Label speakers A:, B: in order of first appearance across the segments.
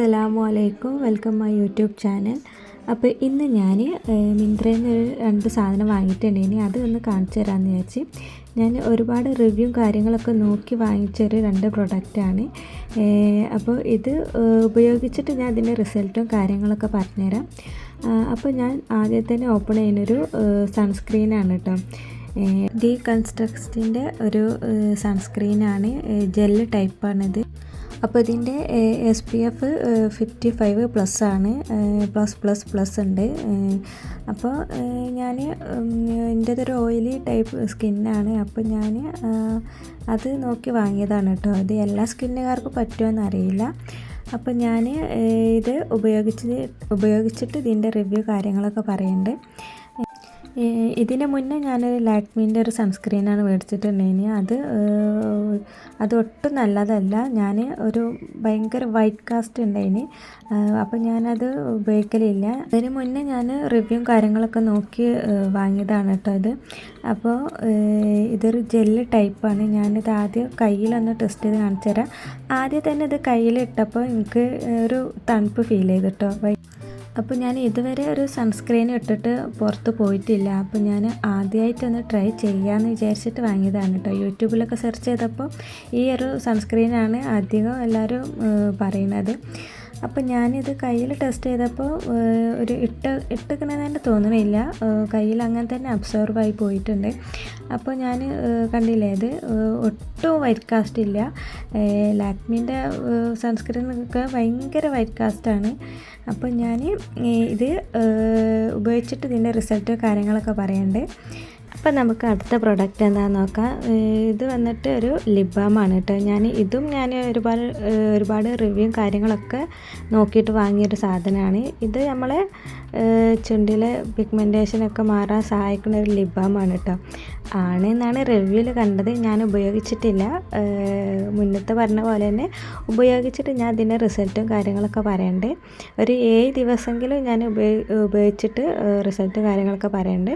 A: അസ്സലാമു അലൈക്കും welcome my YouTube channel. അപ്പോൾ ഇന്ന് ഞാൻ മിന്ത്രയിൽ നിന്ന് ഒരു രണ്ട് സാധനം വാങ്ങിയിട്ടുണ്ടെങ്കിൽ അത് ഒന്ന് കാണിച്ചു തരാമെന്ന് വിചാരിച്ച് ഞാൻ ഒരുപാട് റിവ്യൂ കാര്യങ്ങളൊക്കെ നോക്കി വാങ്ങിച്ചൊരു രണ്ട് പ്രൊഡക്റ്റാണ് അപ്പോൾ ഇത് ഉപയോഗിച്ചിട്ട് ഞാൻ അതിന്റെ റിസൾട്ടും കാര്യങ്ങളൊക്കെ പറഞ്ഞുതരാം. അപ്പോൾ ഞാൻ ആദ്യം തന്നെ ഓപ്പൺ ചെയ്യുന്നൊരു സൺസ്ക്രീനാണ് കേട്ടോ ഡി കൺസ്ട്രക്സ്റ്റിന്റെ ഒരു സൺസ്ക്രീനാണ്. ജെല്ല് ടൈപ്പാണിത്. അപ്പോൾ ഇതിന്റെ S P F fifty five plus ആണ്. പ്ലസ് പ്ലസ് പ്ലസ് ഉണ്ട്. അപ്പോൾ ഞാൻ എന്റേതൊരു ഓയിലി ടൈപ്പ് സ്കിന്നാണ് അപ്പോൾ ഞാൻ അത് നോക്കി വാങ്ങിയതാണ് കേട്ടോ ഇത് എല്ലാ സ്കിന്നുകാർക്കും പറ്റുമെന്ന് അറിയില്ല. അപ്പോൾ ഞാൻ ഇത് ഉപയോഗിച്ച് ഉപയോഗിച്ചിട്ട് ഇതിന്റെ റിവ്യൂ കാര്യങ്ങളൊക്കെ പറയുന്നുണ്ട് ഇതിന് മുന്നേ ഞാനൊരു ലാക്മീന്റെ ഒരു സൺസ്ക്രീനാണ് മേടിച്ചിട്ടുണ്ടായിന് അത് അത് ഒട്ടും നല്ലതല്ല. ഞാൻ ഒരു ഭയങ്കര വൈറ്റ് കാസ്റ്റ് ഉണ്ടായിന് അപ്പോൾ ഞാനത് ഉപയോഗിക്കലില്ല. അതിന് മുന്നേ ഞാൻ റിവ്യൂ കാര്യങ്ങളൊക്കെ നോക്കി വാങ്ങിയതാണ് കേട്ടോ ഇത്. അപ്പോൾ ഇതൊരു ജെല്ല് ടൈപ്പാണ്. ഞാനിത് ആദ്യം കയ്യിലൊന്ന് ടെസ്റ്റ് ചെയ്ത് കാണിച്ചു തരാം ആദ്യം തന്നെ ഇത് കയ്യിലിട്ടപ്പോൾ എനിക്ക് ഒരു തണുപ്പ് ഫീൽ ചെയ്തിട്ടോ അപ്പോൾ ഞാൻ ഇതുവരെ ഒരു സൺസ്ക്രീൻ ഇട്ടിട്ട് പുറത്ത് പോയിട്ടില്ല. അപ്പോൾ ഞാൻ ആദ്യമായിട്ടൊന്ന് ട്രൈ ചെയ്യാമെന്ന് വിചാരിച്ചിട്ട് വാങ്ങിയതാണ് കേട്ടോ യൂട്യൂബിലൊക്കെ സെർച്ച് ചെയ്തപ്പോൾ ഈ ഒരു സൺസ്ക്രീനാണ് അധികം എല്ലാവരും പറയുന്നത്. അപ്പോൾ ഞാനിത് കയ്യിൽ ടെസ്റ്റ് ചെയ്തപ്പോൾ ഒരു ഇട്ട് ഇട്ടിക്കണമെന്ന് തോന്നണില്ല. കയ്യിൽ അങ്ങനെ തന്നെ അബ്സോർബ് ആയി പോയിട്ടുണ്ട്. അപ്പോൾ ഞാൻ കണ്ടില്ലേ ഇത് ഒട്ടും വൈറ്റ് കാസ്റ്റ് ഇല്ല. ലാക്മിന്റെ സൺസ്ക്രീനൊക്കെ ഭയങ്കര വൈറ്റ് കാസ്റ്റാണ് അപ്പോൾ ഞാൻ ഇത് ഉപയോഗിച്ചിട്ട് ഇതിന്റെ റിസൾട്ട് കാര്യങ്ങളൊക്കെ പറയുന്നുണ്ട് അപ്പോൾ നമുക്ക് അടുത്ത പ്രൊഡക്റ്റ് എന്താണെന്ന് നോക്കാം. ഇത് വന്നിട്ട് ഒരു ലിപ് ബാമാണ് കേട്ടോ. ഞാൻ ഇതും ഞാൻ ഒരുപാട് ഒരുപാട് റിവ്യൂ കാര്യങ്ങളൊക്കെ നോക്കിയിട്ട് വാങ്ങിയൊരു സാധനമാണ്. ഇത് നമ്മളെ ചുണ്ടിലെ പിഗ്മെന്റേഷനൊക്കെ മാറാൻ സഹായിക്കുന്ന ഒരു ലിപ് ബാമാണ് കേട്ടോ. ആണ് എന്നാണ് റിവ്യൂവിൽ കണ്ടത്. ഞാൻ ഉപയോഗിച്ചിട്ടില്ല. മുന്നത്തെ പറഞ്ഞ പോലെ തന്നെ ഉപയോഗിച്ചിട്ട് ഞാൻ ഇതിന്റെ റിസൾട്ടും കാര്യങ്ങളൊക്കെ പറയണ്ട്. ഒരു ഏഴ് ദിവസമെങ്കിലും ഞാൻ ഉപയോഗി ഉപയോഗിച്ചിട്ട് റിസൾട്ടും കാര്യങ്ങളൊക്കെ പറയുന്നുണ്ട്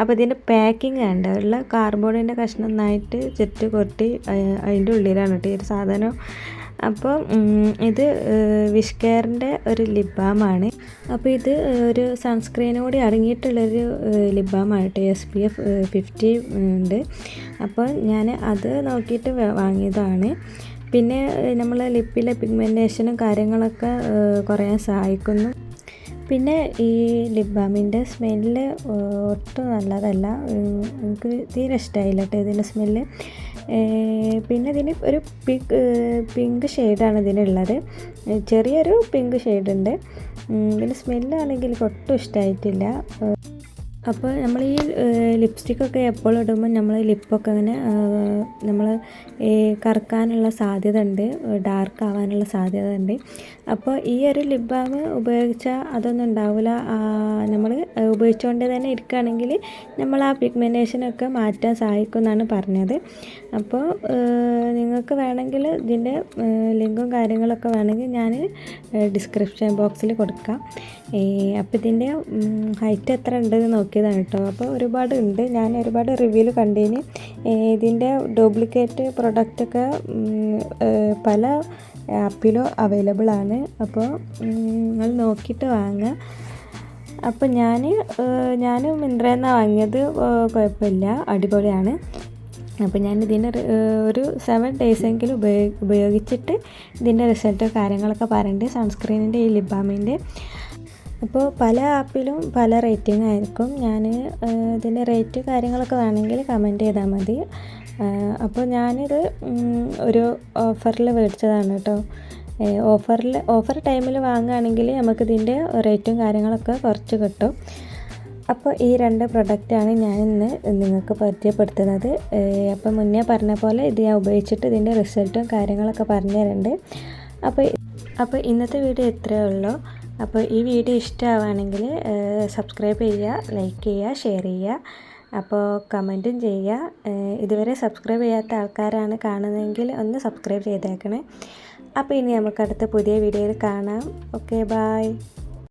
A: അപ്പോൾ ഇതിന്റെ പാക്കിംഗ് വേണ്ട ഉള്ള കാർബോർഡിന്റെ കഷ്ണം നന്നായിട്ട് ചുറ്റ് കൊട്ടി അതിന്റെ ഉള്ളിലാണ് കേട്ടോ ഈ ഒരു സാധനം. അപ്പോൾ ഇത് വിഷ് കെയറിന്റെ ഒരു ലിപ് ബാമാണ് അപ്പോൾ ഇത് ഒരു സൺസ്ക്രീനും കൂടി അടങ്ങിയിട്ടുള്ളൊരു കേട്ടോ എസ് പി എഫ് ഫിഫ്റ്റി ഉണ്ട്. അപ്പോൾ ഞാൻ അത് നോക്കിയിട്ട് വാങ്ങിയതാണ്. പിന്നെ നമ്മൾ ലിപ്പിലെ പിഗ്മെന്റേഷനും കാര്യങ്ങളൊക്കെ കുറയാൻ സഹായിക്കുന്നു. പിന്നെ ഈ ലിപ് ബാമിന്റെ സ്മെല്ല് ഒട്ടും നല്ലതല്ല. എനിക്ക് തീരെ ഇഷ്ടമായില്ല കേട്ടോ ഇതിന്റെ സ്മെല്ല് പിന്നെ ഇതിന് ഒരു പിങ്ക് പിങ്ക് ഷെയ്ഡാണ് ഇതിനുള്ളത്. ചെറിയൊരു പിങ്ക് ഷെയ്ഡുണ്ട് ഇതിന്റെ സ്മെല്ലാണെങ്കിൽ എനിക്ക് ഒട്ടും ഇഷ്ടമായിട്ടില്ല അപ്പോൾ നമ്മൾ ഈ ലിപ്സ്റ്റിക്കൊക്കെ എപ്പോഴും ഇടുമ്പോൾ നമ്മൾ ലിപ്പൊക്കെ അങ്ങനെ നമ്മൾ കറക്കാനുള്ള സാധ്യത ഉണ്ട് ഡാർക്ക് ആവാനുള്ള സാധ്യത ഉണ്ട് അപ്പോൾ ഈ ഒരു ലിപ് ബാം ഉപയോഗിച്ചാൽ അതൊന്നും ഉണ്ടാവില്ല നമ്മൾ ഉപയോഗിച്ചുകൊണ്ട് തന്നെ ഇരിക്കുകയാണെങ്കിൽ നമ്മൾ ആ പിഗ്മെന്റേഷനൊക്കെ മാറ്റാൻ സഹായിക്കും എന്നാണ് പറഞ്ഞത്. അപ്പോൾ നിങ്ങൾക്ക് വേണമെങ്കിൽ ഇതിന്റെ ലിങ്കും കാര്യങ്ങളൊക്കെ വേണമെങ്കിൽ ഞാൻ ഡിസ്ക്രിപ്ഷൻ ബോക്സിൽ കൊടുക്കാം. അപ്പോൾ ഇതിന്റെ ഹൈറ്റ് എത്ര ഉണ്ടെന്ന് നോക്കിയതാണ് കേട്ടോ. അപ്പോൾ ഒരുപാട് ഉണ്ട്. ഞാൻ ഒരുപാട് റിവ്യൂവിൽ കണ്ടതിന് ഇതിന്റെ ഡ്യൂപ്ലിക്കേറ്റ് പ്രൊഡക്റ്റൊക്കെ പല ആപ്പിലും അവൈലബിൾ ആണ്. അപ്പോൾ നിങ്ങൾ നോക്കിയിട്ട് വാങ്ങുക അപ്പോൾ ഞാൻ ഞാൻ മിന്ത്രയിൽ വാങ്ങിയത് കുഴപ്പമില്ല. അടിപൊളിയാണ്. അപ്പോൾ ഞാൻ ഇതിന്റെ ഒരു സെവൻ ഡേയ്സെങ്കിലും ഉപയോഗി ഉപയോഗിച്ചിട്ട് ഇതിന്റെ റിസൾട്ട് കാര്യങ്ങളൊക്കെ പറയുന്നുണ്ട് സൺസ്ക്രീനിന്റെ ഈ ലിബാമിന്റെ അപ്പോൾ പല ആപ്പിലും പല റേറ്റിംഗ് ആയിരിക്കും. ഞാൻ ഇതിന്റെ റേറ്റ് കാര്യങ്ങളൊക്കെ വേണമെങ്കിൽ കമന്റ് ചെയ്താൽ മതി. അപ്പോൾ ഞാനിത് ഒരു ഓഫറിൽ മേടിച്ചതാണ് കേട്ടോ. ഓഫറിൽ ഓഫർ ടൈമിൽ വാങ്ങുകയാണെങ്കിൽ നമുക്കിതിന്റെ റേറ്റും കാര്യങ്ങളൊക്കെ കുറച്ച് കിട്ടും. അപ്പോൾ ഈ രണ്ട് പ്രൊഡക്റ്റാണ് ഞാൻ ഇന്ന് നിങ്ങൾക്ക് പരിചയപ്പെടുത്തുന്നത്. അപ്പോൾ മുന്നേ പറഞ്ഞ പോലെ ഇത് ഞാൻ ഉപയോഗിച്ചിട്ട് ഇതിന്റെ റിസൾട്ടും കാര്യങ്ങളൊക്കെ പറഞ്ഞു തരുന്നുണ്ട് അപ്പോൾ അപ്പോൾ ഇന്നത്തെ വീഡിയോ ഇത്രയേ ഉള്ളൂ. അപ്പോൾ ഈ വീഡിയോ ഇഷ്ടമാവുകയാണെങ്കിൽ സബ്സ്ക്രൈബ് ചെയ്യുക ലൈക്ക് ചെയ്യുക ഷെയർ ചെയ്യുക. അപ്പോൾ കമന്റും ചെയ്യുക. ഇതുവരെ സബ്സ്ക്രൈബ് ചെയ്യാത്ത ആൾക്കാരാണ് കാണുന്നതെങ്കിൽ ഒന്ന് സബ്സ്ക്രൈബ് ചെയ്തേക്കണേ. അപ്പോൾ ഇനി നമുക്ക് അടുത്ത പുതിയ വീഡിയോയിൽ കാണാം. Okay bye